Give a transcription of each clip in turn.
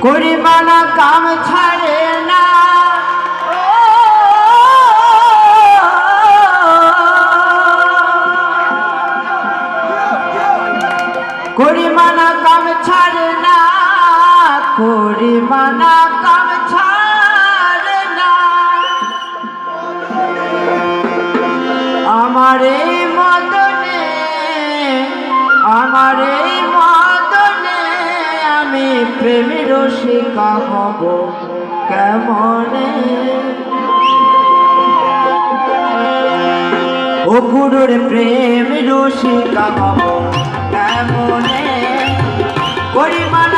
করিমানা কাম ছাড়ে না। করিমানা কাম ছাড়ে না। করিমানা কাম ছাড়ে না। আমার এই মদনে, আমার এই প্রেমের শিকা হব কেমনে? ও গুরুর প্রেম রশিকা হব কেমনে? করিমানা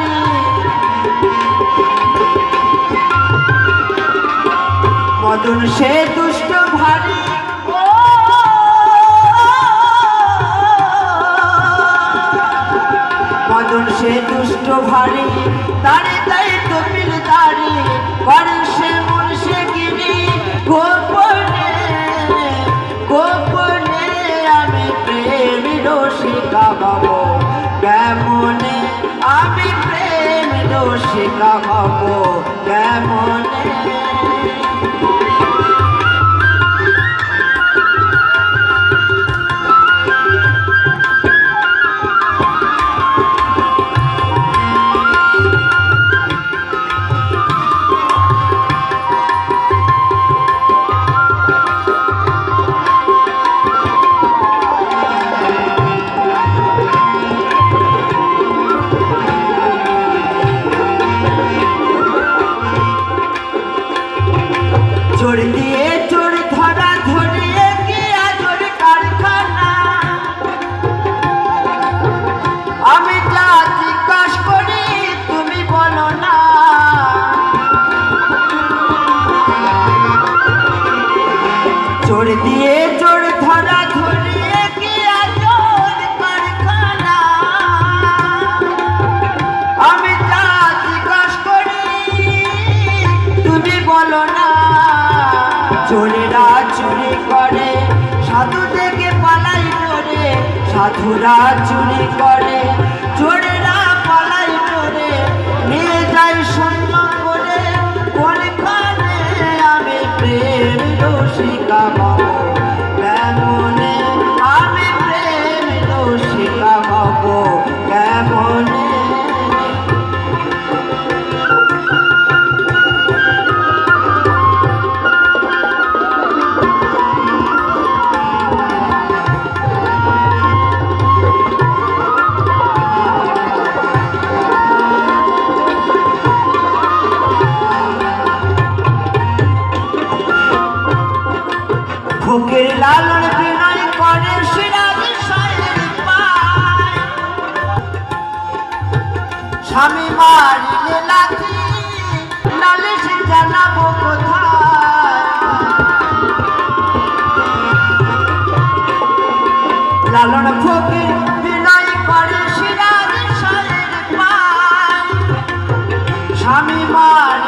বদন সে দুষ্ট ভারী। ও বদন সে দুষ্ট ভারী। তারে তাই কপিল তারি করে সে মন, সে গিরি। গোপনে গোপনে আমি প্রেম রসিকা হব। কেমনে আমি প্রেম রসিকা হব? কেমনে? চুরি করে, সাধু থেকে পালাই করে সাধুরা চুরি করে, চোরেরা পালাই করে নিয়ে যায় শূন্য করে কোনখানে আমি প্রেম রসিকা ফকির লালন বিনয় করে সিরাজ স্বামী মারিলে লাথি লালন ফকির বিনয় করে স্বামী মারিলে